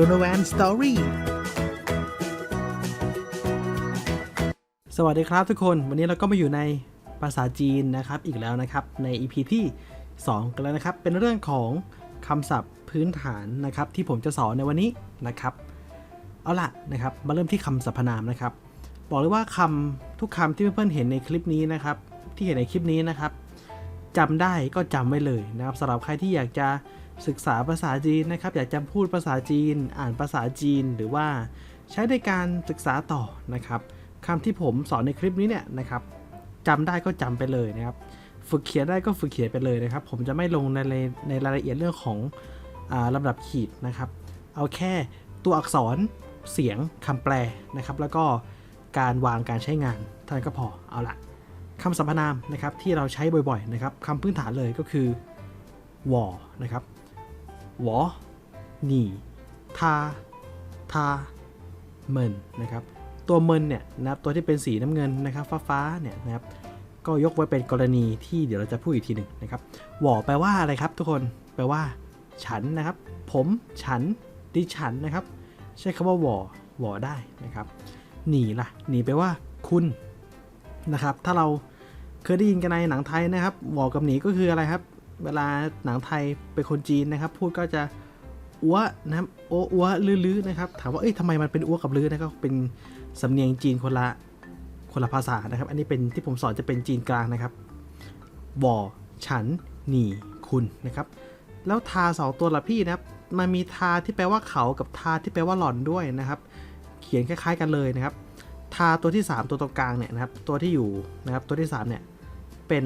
Donovan Story สวัสดีครับทุกคน วันนี้เราก็มาอยู่ในภาษาจีนนะครับอีกแล้วนะครับ ใน EP ที่ 2 กันแล้วนะครับ เป็นเรื่องของคำศัพท์พื้นฐานนะครับ ที่ผมจะสอนในวันนี้นะครับ เอาล่ะนะครับ มาเริ่มที่คำสรรพนามนะครับ บอกเลยว่าคำทุกคำที่เพื่อนๆเห็นในคลิปนี้นะครับ ที่เห็นในคลิปนี้นะครับจำได้ก็จำไว้เลยนะครับสำหรับใครที่อยากจะ ศึกษาภาษาจีนนะครับ อยากจะพูดภาษาจีน อ่านภาษาจีนหรือว่าใช้ในการศึกษาต่อนะครับคำที่ผมสอนในคลิปนี้เนี่ยนะครับจำได้ก็จำไปเลยนะครับ ฝึกเขียนได้ก็ฝึกเขียนไปเลยนะครับ ผมจะไม่ลงในในรายละเอียดเรื่องของอาลำดับขีดนะครับ เอาแค่ตัวอักษรเสียงคำแปลนะครับ แล้วก็การวางการใช้งานเท่านั้นก็พอเอาละคำสรรพนามนะครับที่เราใช้บ่อยๆนะครับคำพื้นฐานเลยก็คือวอนะครับ วอหนีทาทาเมินนะครับ ตัวเมินเนี่ยนะครับตัวที่เป็นสีน้ำเงินนะครับ ฟ้าๆเนี่ยนะครับ ก็ยกไว้เป็นกรณีที่เดี๋ยวเราจะพูดอีกทีหนึ่งนะครับหวอแปลว่าอะไรครับ ทุกคนแปลว่า ฉันนะครับ ผมฉันดิฉันนะครับ ใช้คำว่าหวอหวอได้นะครับ หนีล่ะหนีแปลว่า คุณนะครับ ถ้าเราเคยได้ยินกันในหนังไทยนะครับหวอกับหนีก็คืออะไรครับ เวลาหนังไทยเป็นคนจีนนะครับ พูดก็จะอ้วนะครับโออ้วลือๆนะครับ ถามว่าเอ้ยทำไมมันเป็นอ้วกับลือนะครับเป็นสำเนียงจีนคนละคนละภาษานะครับ อันนี้เป็นที่ผมสอนจะเป็นจีนกลางนะครับวอฉันหนีคุณนะครับ แล้วทาสองตัวละพี่นะครับมันมีทาที่แปลว่าเขากับทาที่แปลว่าหล่อนด้วยนะครับ เขียนคล้าย ๆ กันเลยนะครับ ทาตัวที่ 3 ตัวตรงกลางเนี่ยนะครับ ตัวที่อยู่นะครับ ตัวที่3เนี่ยเป็น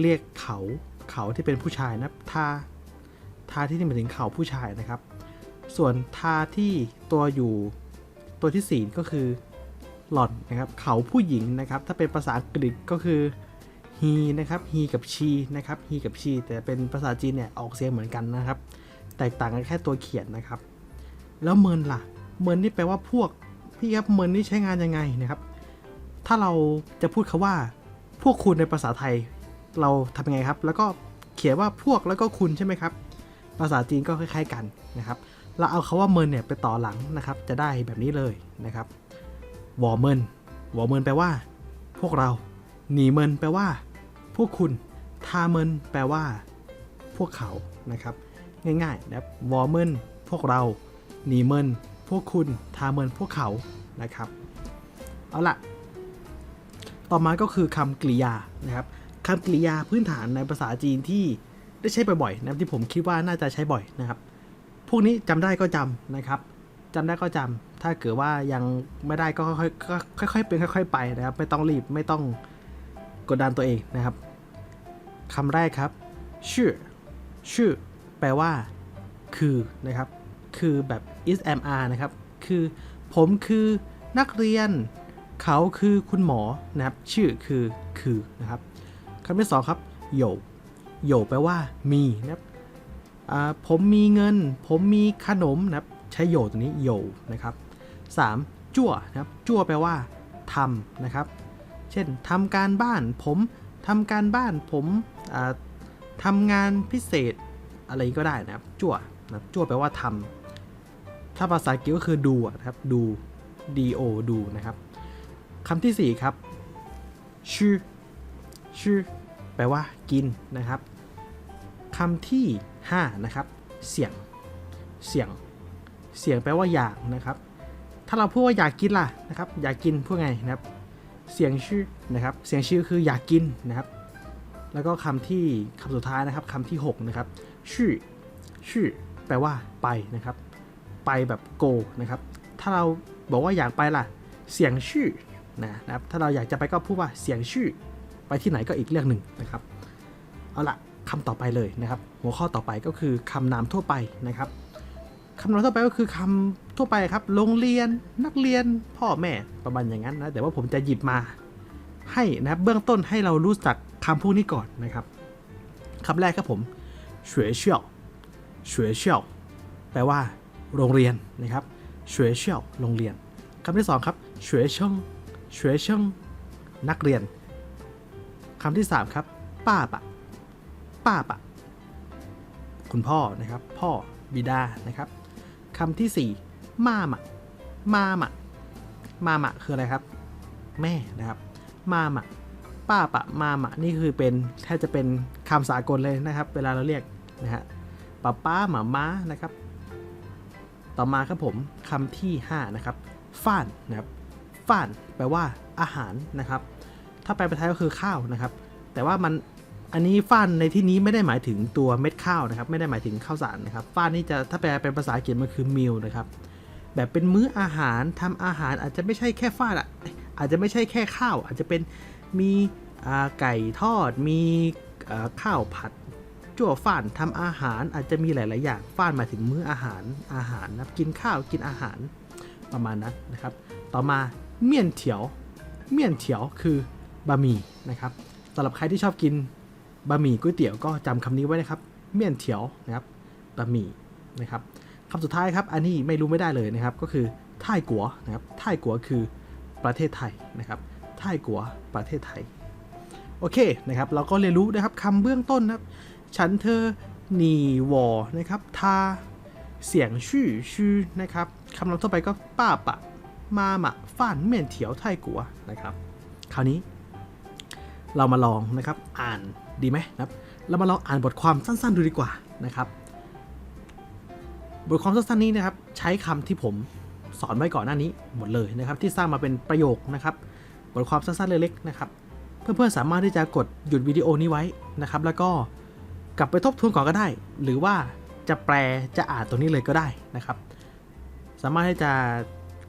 เรียกเขา เขาที่เป็นผู้ชายนะทาทาที่นี่หมายถึงเขาผู้ชายนะครับ ส่วนทาที่ตัวอยู่ตัวที่ 4 ก็คือหล่อนนะครับ เขาผู้หญิงนะครับ ถ้าเป็นภาษาอังกฤษก็คือ he นะครับ he กับ she นะครับ he กับ she แต่เป็นภาษาจีนเนี่ยออกเสียงเหมือนกันนะครับ แตกต่างกันแค่ตัวเขียนนะครับ แล้วเมินล่ะ เมินนี่แปลว่าพวก พี่ครับเมินนี่ใช้งานยังไงนะครับ ถ้าเราจะพูดคาว่า พวกคุณในภาษาไทย เราทำยังไงครับ แล้วก็เขียนว่าพวกแล้วก็คุณใช่ไหมครับ ภาษาจีนก็คล้าย ๆกันนะครับ เราเอาคาว่าเมินเนี่ยไปต่อหลังนะครับ จะได้แบบนี้เลยนะครับวอเมินวอเมินแปลว่า พวกเรา หนีเมินแปลว่า พวกคุณ ทาเมินแปลว่า พวกเขา นะครับ ง่ายๆนะครับวอเมินพวกเรา หนีเมินพวกคุณ ทาเมินพวกเขา นะครับ เอาละต่อมาก็คือคำกริยา นะครับ คำกริยาพื้นฐานในภาษาจีนที่ได้ใช้บ่อยๆนะที่ผมคิดว่าน่าจะใช้บ่อยนะครับ พวกนี้จำได้ก็จำนะครับจำได้ก็จำถ้าเกิดว่ายังไม่ได้ก็ค่อยๆค่อยๆเป็นค่อย ๆ ไปนะครับ ไม่ต้องรีบไม่ต้องกดดันตัวเองนะครับคำแรกครับ ชื่อ ชื่อ แปลว่า คือนะครับ คือแบบ is am are นะครับ คือผมคือนักเรียน เขาคือคุณหมอนะครับ ชื่อคือคือนะครับำที่สองครับโยโยแปลว่ามีนะครับผมมีเงิน ผมมีขนมนะครับใช้โยตัวนี้โยนะครับ 3. จั่วนะครับจั่วแปลว่าทำนะครับ เช่นทำการบ้าน ผมทำการบ้านผมอ่าทำงานพิเศษอะไรก็ได้นะครับจั่วนะครับจั่วแปลว่าทำถ้าภาษาอังกฤษก็คือดูนะครับดู do ดูนะครับคำที่ 4 ครับชื่อชื่อ แปลว่ากินนะครับคำที่ 5 นะครับ เสียง เสียง เสียงแปลว่าอยากนะครับ ถ้าเราพูดว่าอยากกินล่ะนะครับ อยากกินพูดไงนะครับ เสียงชื่อนะครับ เสียงชื่อคืออยากกินนะครับ แล้วก็คำที่คำสุดท้ายนะครับคำที่ 6 นะครับ ชื่อ ชื่อ แปลว่าไปนะครับ ไปแบบ go นะครับ ถ้าเราบอกว่าอยากไปล่ะ เสียงชื่อนะนะครับ ถ้าเราอยากจะไปก็พูดว่าเสียงชื่อ ไปที่ไหนก็อีกเรื่องหนึ่งนะครับ เอาละคำต่อไปเลยนะครับ หัวข้อต่อไปก็คือคำนามทั่วไปนะครับคำนามทั่วไปก็คือคำทั่วไปครับโรงเรียนนักเรียนพ่อแม่ประมาณอย่างนั้นนะแต่ว่าผมจะหยิบมาให้นะเบื้องต้นให้เรารู้จักคำพวกนี้ก่อนนะครับคำแรกครับผมเฉวเชียวเฉวเชียวแปลว่า โรงเรียนนะครับเฉวเชียวโรงเรียนคำที่สองครับเฉวเชิงเฉวเชิงนักเรียน คำที่สามครับ ป้าปะ ป้าปะ คุณพ่อนะครับ พ่อบิดานะครับคำที่สี่มาหมะ มาหมะ มาหมะคืออะไรครับ แม่นะครับ มาหมะ ป้าปะ มาหมะ นี่คือเป็นแทบจะเป็นคำสากลเลยนะครับ เวลาเราเรียกนะฮะป้าป้าหมาม้านะครับ ต่อมาครับผมคำที่ 5 นะครับ ฟ่านนะครับ ฟ่าน แปลว่าอาหารนะครับ ถ้าแปลเป็นไทยก็คือข้าวนะครับ แต่ว่ามันอันนี้ฟ่านในที่นี้ไม่ได้หมายถึงตัวเม็ดข้าวนะครับ ไม่ได้หมายถึงข้าวสารนะครับฟ่านนี่จะถ้าแปลเป็นภาษาอังกฤษมันคือมิลนะครับ แบบเป็นมื้ออาหารทำอาหารอาจจะไม่ใช่แค่ฟ่านอะอาจจะไม่ใช่แค่ข้าว อาจจะเป็นมีไก่ทอด มีข้าวผัดจั่วฟ่านทำอาหารอาจจะมีหลาย ๆ อย่างฟ่านหมายถึงมื้ออาหารอาหารนะกินข้าวกินอาหารประมาณนั้นนะครับ ต่อมาเมี่ยนเถียว เมี่ยนเถียวคือ บะหมี่นะครับสำหรับใครที่ชอบกินบะหมี่ก๋วยเตี๋ยวก็จำคำนี้ไว้นะครับ เมี่ยนเถียวนะครับบะหมี่นะครับคำสุดท้ายครับ อันนี้ไม่รู้ไม่ได้เลยนะครับ ก็คือท่ายกัวนะครับท่ายกัวคือประเทศไทยนะครับท่ายกัวประเทศไทย โอเคนะครับ เราก็เรียนรู้นะครับคำเบื้องต้นนะครับ ฉันเธอหนีวอนะครับทาเสียงชื่อชื่อนะครับคำนามทั่วไปก็ป้าปะ มาหมะฟ่านเมี่ยนเถียวไทยกัวนะครับ คราวนี้ เรามาลองนะครับอ่านดีไหมนะครับเรามาลองอ่านบทความสั้น ๆ ดูดีกว่านะครับ บทความสั้นๆนี้นะครับ ใช้คำที่ผมสอนไว้ก่อนหน้านี้หมดเลยนะครับ ที่สร้างมาเป็นประโยคนะครับ บทความสั้นๆเล็กๆนะครับ เพื่อนๆสามารถที่จะกดหยุดวิดีโอนี้ไว้นะครับ แล้วก็กลับไปทบทวนก่อนก็ได้ หรือว่าจะแปลจะอ่านตรงนี้เลยก็ได้นะครับ สามารถที่จะ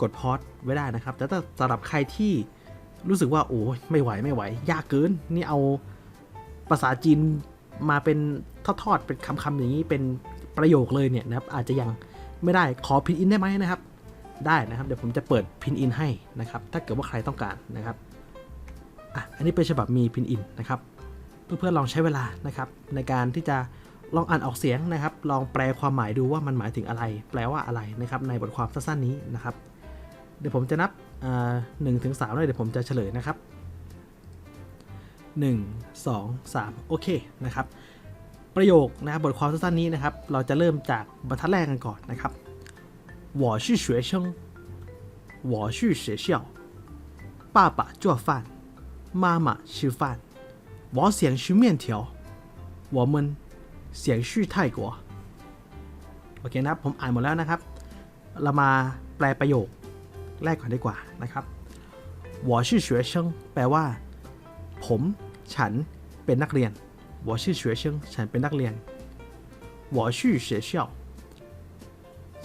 กดพอดไว้ได้นะครับ แต่ถ้าสำหรับใครที่ รู้สึกว่าโอ้ยไม่ไหวไม่ไหว ยากเกิน นี่เอาภาษาจีนมาเป็นทอดๆเป็นคำๆอย่างนี้เป็นประโยคเลยเนี่ยนะครับ อาจจะยังไม่ได้ขอพินอินได้ไหมนะครับ ได้นะครับ เดี๋ยวผมจะเปิดพินอินให้นะครับ ถ้าเกิดว่าใครต้องการนะครับอะอันนี้เป็นฉบับมีพินอินนะครับ เพื่อนๆลองใช้เวลานะครับ ในการที่จะลองอ่านออกเสียงนะครับ ลองแปลความหมายดูว่ามันหมายถึงอะไร แปลว่าอะไรนะครับ ในบทความสั้นๆนี้นะครับ เดี๋ยวผมจะนับ หนึ่งถึงสามเลยเดี๋ยวผมจะเฉลยนะครับ 1 2 3 โอเคนะครับ ประโยคนะครับบทความสั้นๆนี้นะครับ เราจะเริ่มจากบรรทัดแรกกันก่อนนะครับ我是学生我去学校爸爸做饭妈妈吃饭我想吃面条我们想去泰国โอเคนะครับ ผมอ่านหมดแล้วนะครับ เรามาแปลประโยค แรกก่อนดีกว่านะครับ我是学生แปลว่า ผมฉันเป็นนักเรียน我是学生ฉันเป็นนักเรียน我去学校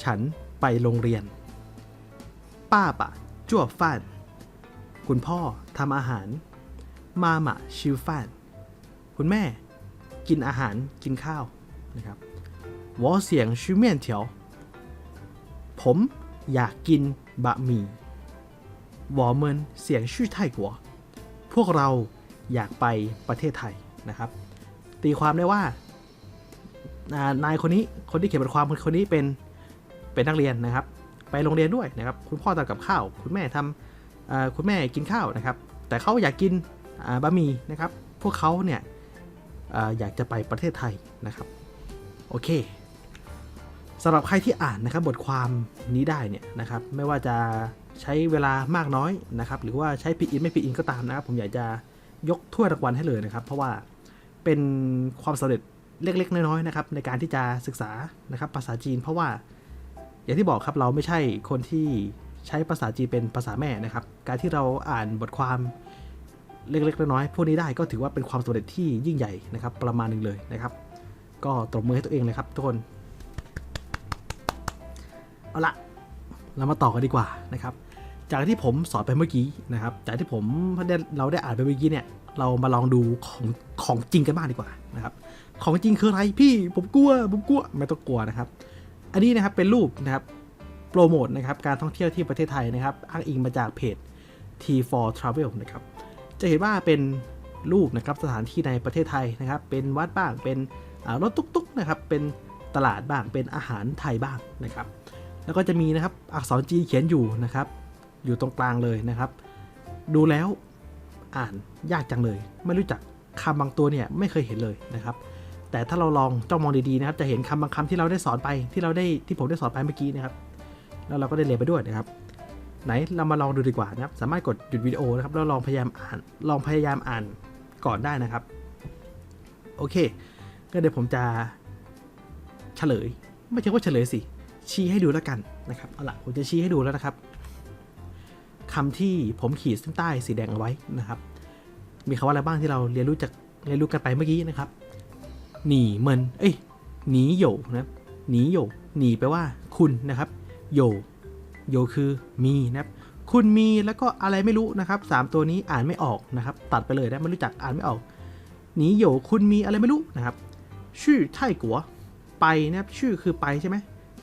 ฉันไปโรงเรียน ป้าปะจั่วฟ่านคุณพ่อทำอาหาร มาหมะชิวฟ่าน คุณแม่กินอาหารกินข้าวนะครับ我想吃面条ผม อยากกินบะหมี่หวอเมินเสียงชื่อไทยกัวพวกเราอยากไปประเทศไทยนะครับ ตีความได้ว่านายคนนี้คนที่เขียนบทความคนนี้เป็นเป็นนักเรียนนะครับ ไปโรงเรียนด้วยนะครับ คุณพ่อทำกับข้าว คุณแม่ทำคุณแม่กินข้าวนะครับ แต่เขาอยากกินบะหมี่นะครับ พวกเขาเนี่ยออยากจะไปประเทศไทยนะครับ โอเค สำหรับใครที่อ่านนะครับบทความนี้ได้เนี่ยนะครับไม่ว่าจะใช้เวลามากน้อยนะครับหรือว่าใช้พิอินไม่พิอินก็ตามนะครับผมอยากจะยกถ้วยรางวัลให้เลยนะครับ เพราะว่าเป็นความสำเร็จเล็ก ๆ น้อยๆนะครับในการที่จะศึกษานะครับภาษาจีน เพราะว่าอย่างที่บอกครับเราไม่ใช่คนที่ใช้ภาษาจีนเป็นภาษาแม่นะครับ การที่เราอ่านบทความเล็กๆน้อยๆพวกนี้ได้ก็ถือว่าเป็นความสำเร็จที่ยิ่งใหญ่นะครับประมาณหนึ่งเลยนะครับ ก็ตบมือให้ตัวเองเลยครับทุกคน เอาละเรามาต่อกันดีกว่านะครับ จากที่ผมสอนไปเมื่อกี้นะครับ จากที่ผมเราได้อ่านไปเมื่อกี้เนี่ย เรามาลองดูของของจริงกันบ้างดีกว่านะครับ ของจริงคืออะไรพี่ผมกลัวผมกลัวไม่ต้องกลัวนะครับ อันนี้นะครับเป็นรูปนะครับโปรโมทนะครับการท่องเที่ยวที่ประเทศไทยนะครับอ้างอิงมาจากเพจ T4 Travel นะครับ จะเห็นว่าเป็นรูปนะครับสถานที่ในประเทศไทยนะครับ เป็นวัดบ้างเป็นรถตุ๊กๆนะครับ เป็นตลาดบ้างเป็นอาหารไทยบ้างนะครับ แล้วก็จะมีนะครับอักษรจีนเขียนอยู่นะครับ อยู่ตรงกลางเลยนะครับ ดูแล้วอ่านยากจังเลย ไม่รู้จักคำบางตัวเนี่ยไม่เคยเห็นเลยนะครับ แต่ถ้าเราลองจ้องมองดีๆนะครับ จะเห็นคำบางคำที่เราได้สอนไปที่เราได้ที่ผมได้สอนไปเมื่อกี้นะครับ แล้วเราก็ได้เรียนไปด้วยนะครับ ไหนเรามาลองดูดีกว่านะครับ สามารถกดหยุดวิดีโอนะครับแล้วลองพยายามอ่าน ลองพยายามอ่านก่อนได้นะครับ โอเค ก็เดี๋ยวผมจะเฉลย ไม่ใช่ว่าเฉลยสิ ชี้ให้ดูแล้วกันนะครับเอาละผมจะชี้ให้ดูแล้วนะครับคำที่ผมขีดเส้นใต้สีแดงเอาไว้นะครับ มีคำว่าอะไรบ้างที่เราเรียนรู้จากเรียนรู้กันไปเมื่อกี้นะครับหนีเมินเอ้ยหนีโยนะหนีโยหนีแปลว่าคุณนะครับโยโยคือมีนะครับคุณมีแล้วก็อะไรไม่รู้นะครับสามตัวนี้อ่านไม่ออกนะครับ ตัดไปเลยนะไม่รู้จักอ่านไม่ออกหนีโยคุณมีอะไรไม่รู้นะครับ ชื่อไทกัวไปนะครับชื่อคือไปใช่ไหม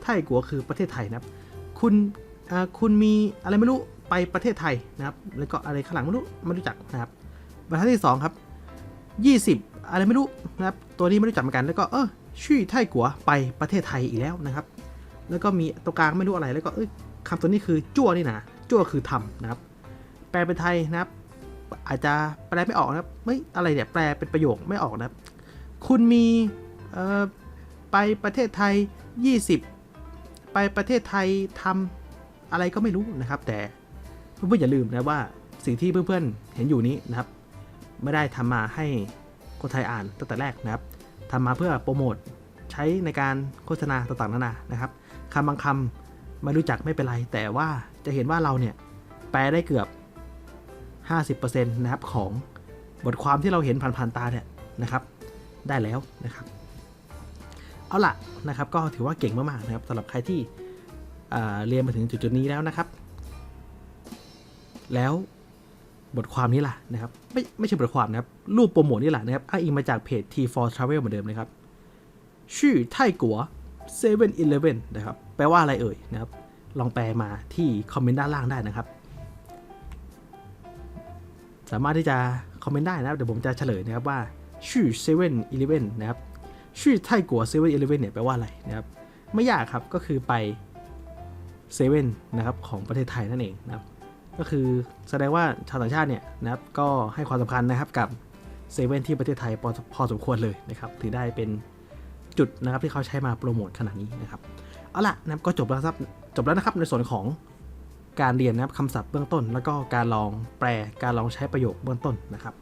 ไทกัวคือประเทศไทยนะครับ คุณคุณมีอะไรไม่รู้ไปประเทศไทยนะครับ แล้วก็อะไรข้างหลังไม่รู้ไม่รู้จักนะครับบรรทัดที่สองครับยี่สิบอะไรไม่รู้นะครับ ตัวนี้ไม่รู้จักเหมือนกัน แล้วก็เออชื่อไทกัวไปประเทศไทยอีกแล้วนะครับ แล้วก็มีตัวกลางไม่รู้อะไร แล้วก็เอ้ยคำตัวนี้คือจั่วนี่นะจั่วคือทำนะครับ แปลเป็นไทยนะครับ อาจจะแปลไม่ออกนะครับไม่อะไรเนี่ยแปลเป็นประโยคไม่ออกนะครับ คุณมีเอ่อไปประเทศไทย 20 ไปประเทศไทยทำอะไรก็ไม่รู้นะครับ แต่เพื่อนๆอย่าลืมนะว่าสิ่งที่เพื่อนๆเห็นอยู่นี้นะครับ ไม่ได้ทำมาให้คนไทยอ่านตั้งแต่แรกนะครับทำมาเพื่อโปรโมทใช้ในการโฆษณาต่างๆนานานะครับคำบางคำไม่รู้จักไม่เป็นไร แต่ว่าจะเห็นว่าเราเนี่ยแปลได้เกือบ 50%นะครับของบทความที่เราเห็นผ่านๆตาเนี่ยนะครับ ได้แล้วนะครับ เอาล่ะนะครับก็ถือว่าเก่งมากๆนะครับสำหรับใครที่เรียนมาถึงจุดๆนี้แล้วนะครับ แล้วบทความนี้ล่ะนะครับไม่ไม่ใช่บทความนะครับ รูปโปรโมทนี่แหละนะครับอ้างอิงมาจากเพจ T4 Travel เหมือนเดิมนะครับ ชื่อไทกัว7 e เ e ่ e นะครับ แปลว่าอะไรเอ่ยนะครับ ลองแปลมาที่คอมเมนต์ด้านล่างได้นะครับ สามารถที่จะคอมเมนต์ได้นะครับ เดี๋ยวผมจะเฉลยนะครับว่าชื่อ7 e เ e ่ e นะครับ ชื่อไทกัว7 e เ e ่ e เลฟเว่นเนี่ยแปลว่าอะไรนะครับไม่ยากครับก็คือไปเซเว่นนะครับของประเทศไทยนั่นเองนะครับก็คือแสดงว่าชาวต่างชาติเนี่ยนะครับก็ให้ความสำคัญนะครับกับเซเว่นที่ประเทศไทยพอพอสมควรเลยนะครับถึงได้เป็นจุดนะครับที่เขาใช้มาโปรโมทขนาดนี้นะครับเอาล่ะนะครับก็จบแล้วครับจบแล้วนะครับในส่วนของการเรียนนะครับคำศัพท์เบื้องต้น แล้วก็การลองแปลการลองใช้ประโยคเบื้องต้นนะครับ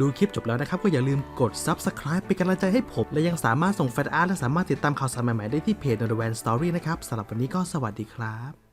ดูคลิปจบแล้วนะครับ ก็อย่าลืมกด Subscribe เป็นกำลังใจให้ผม และยังสามารถส่งแฟนอาร์ตและสามารถติดตามข่าวสารใหม่ ๆ ได้ที่เพจ n o r w a n Story นะครับสำหรับวันนี้ก็สวัสดีครับ